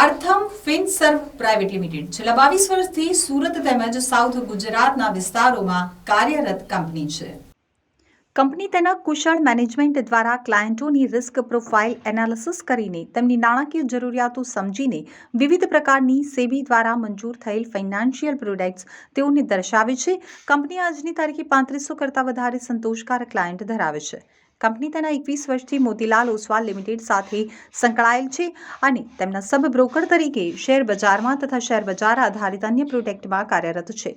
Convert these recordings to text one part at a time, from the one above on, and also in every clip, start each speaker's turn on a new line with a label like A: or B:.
A: આર્થમ Finserv private limited. છેલ્લા બાવીસ વર્ષથી સુરત તેમજ સાઉથ ગુજરાતના વિસ્તારોમાં કાર્યરત કંપની છે. કંપની તેના કુશળ મેનેજમેન્ટ દ્વારા ક્લાયન્ટોની રિસ્ક પ્રોફાઇલ એનાલિસિસ કરીને તેમની નાણાકીય જરૂરિયાતો સમજીને વિવિધ પ્રકારની સેબી દ્વારા મંજૂર થયેલ ફાઇનાન્શિયલ પ્રોડક્ટ્સ તેઓને દર્શાવે છે. કંપની આજની તારીખે પાંત્રીસો કરતાં વધારે સંતોષકારક ક્લાયન્ટ ધરાવે છે. કંપની તેના એકવીસ વર્ષથી મોતીલાલ ઓસવાલ લિમિટેડ સાથે સંકળાયેલ છે અને તેમના સબ બ્રોકર તરીકે શેર બજારમાં તથા શેર બજાર આધારિત અન્ય પ્રોટેક્ટમાં કાર્યરત છે.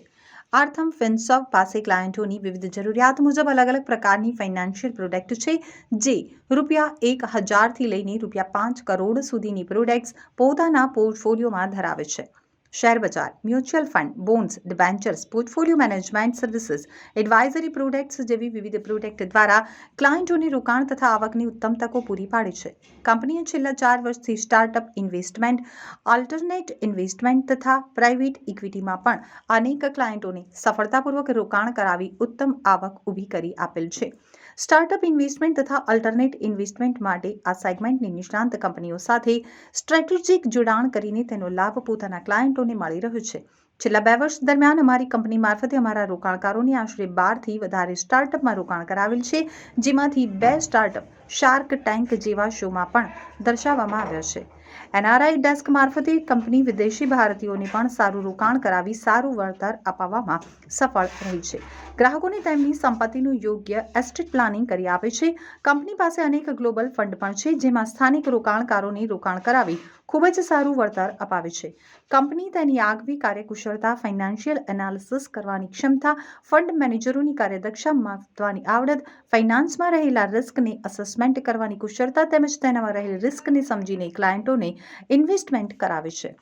A: આર્થમ ફિનસોવ પાસે ક્લાયન્ટોની વિવિધ જરૂરિયાત મુજબ અલગ અલગ પ્રકારની ફાઇનાન્શિયલ પ્રોડક્ટ છે, જે રૂપિયા એક હજારથી લઈને રૂપિયા પાંચ કરોડ સુધીની પ્રોડક્ટ્સ પોતાના પોર્ટફોલિયોમાં ધરાવે છે. શેર બજાર mutual fund bonds debentures portfolio management services advisory products જેવી વિવિધ પ્રોડક્ટ દ્વારા ક્લાયન્ટોને રોકાણ તથા આવકની ઉત્તમ તકો પૂરી પાડી છે. કંપનીએ છેલ્લા ચાર વર્ષથી સ્ટાર્ટઅપ ઇન્વેસ્ટમેન્ટ આલ્ટરનેટ ઇન્વેસ્ટમેન્ટ તથા પ્રાઇવેટ ઇક્વિટીમાં પણ અનેક ક્લાયન્ટોને સફળતાપૂર્વક રોકાણ કરાવી ઉત્તમ આવક ઊભી કરી આપેલ છે. સ્ટાર્ટઅપ ઇન્વેસ્ટમેન્ટ તથા અલ્ટરનેટ ઇન્વેસ્ટમેન્ટ માટે આ સેગમેન્ટની નિષ્ણાંત કંપનીઓ સાથે સ્ટ્રેટેજિક જોડાણ કરીને તેનો લાભ પોતાના ક્લાયન્ટોને મળી રહ્યો છે. છેલ્લા બે વર્ષ દરમિયાન અમારી કંપની મારફતે અમારા રોકાણકારોને આશરે બારથી વધારે સ્ટાર્ટઅપમાં રોકાણ કરાવેલ છે, જેમાંથી બે સ્ટાર્ટઅપ શાર્ક ટેન્ક જેવા શોમાં પણ દર્શાવવામાં આવ્યા છે. એનઆરઆઈ ડેસ્ક મારફતે કંપની વિદેશી ભારતીયોને પણ સારું રોકાણ કરાવી સારું વળતર અપાવવામાં સફળ રહી છે. ગ્રાહકોને તેમની સંપત્તિનું યોગ્ય એસ્ટેટ પ્લાનિંગ કરી આપે છે. કંપની પાસે અનેક ગ્લોબલ ફંડ પણ છે, જેમાં સ્થાનિક રોકાણકારોને રોકાણ કરાવી ખૂબ જ સારું વળતર અપાવે છે. કંપની તેની આગવી કાર્યકુશળતા, ફાઇનાન્શિયલ એનાલિસિસ કરવાની ક્ષમતા, ફંડ મેનેજરોની કાર્યદક્ષતા માપવાની આવડત, ફાઇનાન્સમાં રહેલા રિસ્કને અસેસમેન્ટ કરવાની કુશળતા તેમજ તેનામાં રહેલ રિસ્કને સમજીને ક્લાયન્ટોને ઇન્વેસ્ટમેન્ટ કરાવે છે.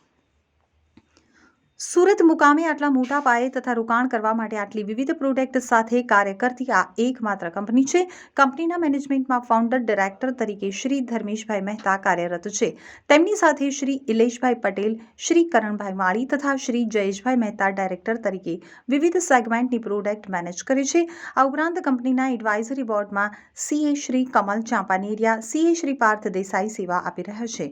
A: સુરત મુકામે આટલા મોટા પાયે તથા રોકાણ કરવા માટે આટલી વિવિધ પ્રોડક્ટ સાથે કાર્ય કરતી આ એકમાત્ર કંપની છે. કંપનીના મેનેજમેન્ટમાં ફાઉન્ડર ડિરેક્ટર તરીકે શ્રી ધર્મેશભાઈ મહેતા કાર્યરત છે. તેમની સાથે શ્રી ઇલેશભાઈ પટેલ, શ્રી કરણભાઈ માળી તથા શ્રી જયેશભાઈ મહેતા ડાયરેક્ટર તરીકે વિવિધ સેગમેન્ટની પ્રોડક્ટ મેનેજ કરે છે. આ ઉપરાંત કંપનીના એડવાઇઝરી બોર્ડમાં સીએ શ્રી કમલ ચાંપાનેરિયા સીએ શ્રી પાર્થ દેસાઈ સેવા આપી રહ્યા છે.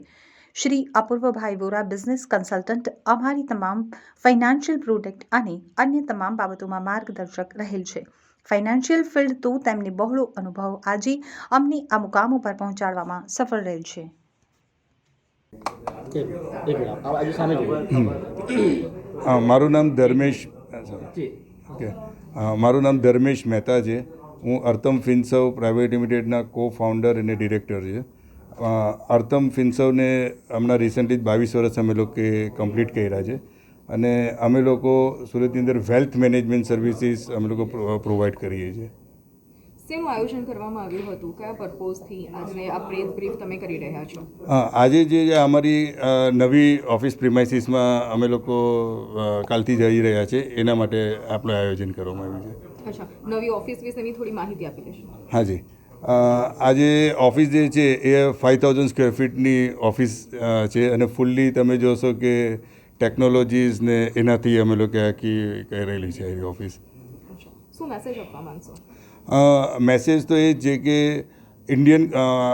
A: શ્રી અપૂર્વભાઈ વોરા બિઝનેસ કન્સલ્ટન્ટ અમારી તમામ ફાઇનાન્શિયલ પ્રોડક્ટ અને અન્ય તમામ બાબતોમાં માર્ગદર્શક રહેલ છે. ફાઇનાન્શિયલ ફિલ્ડ તો તેમની બહોળો અનુભવ આજે અમને આ મુકામ ઉપર પહોંચાડવામાં સફળ રહેલ છે.
B: મારું નામ ધર્મેશ ઓકે. મારું નામ ધર્મેશ મહેતા છે. હું અર્તમ ફિન્સવ પ્રાઇવેટ લિમિટેડના કો ફાઉન્ડર અને ડિરેક્ટર છે. અર્થમ ફિન્સવને હમણાં રિસન્ટલી જ બાવીસ વર્ષ અમે લોકોએ કમ્પ્લીટ કર્યા છે. અને અમે લોકો સુરતની અંદર વેલ્થ મેનેજમેન્ટ સર્વિસીસ અમે લોકો પ્રોવાઈડ કરીએ છીએ.
C: શેનું આયોજન કરવામાં આવ્યું હતું. કયા પર્પોઝથી આજને આ પ્રેસ બ્રીફ તમે કરી રહ્યા છો?
B: અ, આજે જે અમારી નવી ઓફિસ પ્રિમાઇસીસમાં અમે લોકો કાલથી જઈ રહ્યા છે. એના માટે આપણું આયોજન કરવામાં આવ્યું છે.
C: અચ્છા નવી ઓફિસ વિશેની થોડી માહિતી આપી દેશો.
B: હાજી આજે ઓફિસ જે છે એ ફાઇવ થાઉઝન્ડ સ્ક્વેર ફીટની ઓફિસ છે અને ફૂલ્લી તમે જોશો કે ટેકનોલોજીસ ને એનાથી અમે લોકો આખી કરેલી છે એવી ઓફિસ.
C: મેસેજ
B: તો એ જ છે કે ઇન્ડિયન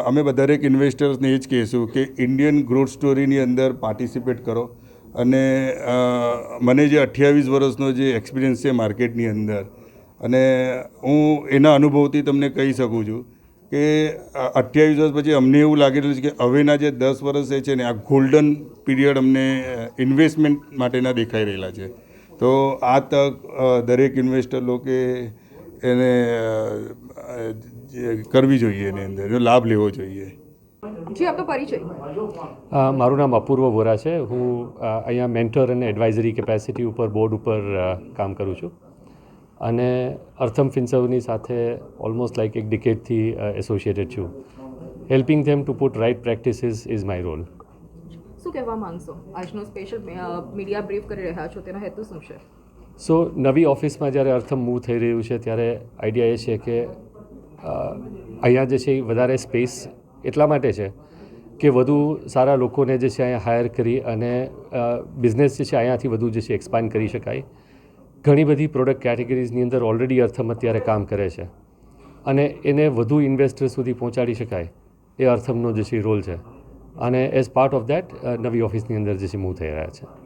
B: અમે દરેક ઇન્વેસ્ટર્સને એ જ કહીશું કે ઇન્ડિયન ગ્રોથ સ્ટોરીની અંદર પાર્ટિસિપેટ કરો. અને મને જે અઠ્યાવીસ વર્ષનો જે એક્સપિરિયન્સ છે માર્કેટની અંદર અને હું એના અનુભવથી તમને કહી શકું છું કે અઠ્યાવીસ વર્ષ પછી અમને એવું લાગી રહ્યું છે કે હવેના જે દસ વર્ષ એ છે ને આ ગોલ્ડન પીરિયડ અમને ઇન્વેસ્ટમેન્ટ માટેના દેખાઈ રહેલા છે. તો આ તક દરેક ઇન્વેસ્ટર લોકે એને કરવી જોઈએ એની અંદર એનો લાભ લેવો જોઈએ.
C: જી આપનો પરિચય.
D: મારું નામ અપૂર્વ વોરા છે. હું અહીંયા મેન્ટર અને એડવાઇઝરી કેપેસિટી ઉપર બોર્ડ ઉપર કામ કરું છું. અને અર્થમ ફિન્સવની સાથે ઓલમોસ્ટ લાઈક એક ડિકેટથી એસોસિએટેડ છું. Helping them to put right practices is my role
C: શું કહેવા માંગશો? આજનો સ્પેશિયલ મીડિયા બ્રીફ કરી રહ્યા છો તેનો હેતુ શું છે?
D: સો નવી ઓફિસમાં જ્યારે અર્થમ મૂવ થઈ રહ્યું છે ત્યારે આઈડિયા એ છે કે અહીંયા જે છે એ વધારે સ્પેસ એટલા માટે છે કે વધુ સારા લોકોને જે છે અહીંયા હાયર કરી અને બિઝનેસ જે છે અહીંયાથી વધુ જે છે એક્સપાન્ડ કરી શકાય. ઘણી બધી પ્રોડક્ટ કેટેગરીઝની અંદર ઓલરેડી અર્થમ અત્યારે કામ કરે છે. અને એને વધુ ઇન્વેસ્ટર સુધી પહોંચાડી શકાય એ અર્થમનો જે છે રોલ છે. અને એઝ પાર્ટ ઓફ દેટ નવી ઓફિસની અંદર જે છે મૂવ થઈ રહ્યા છે.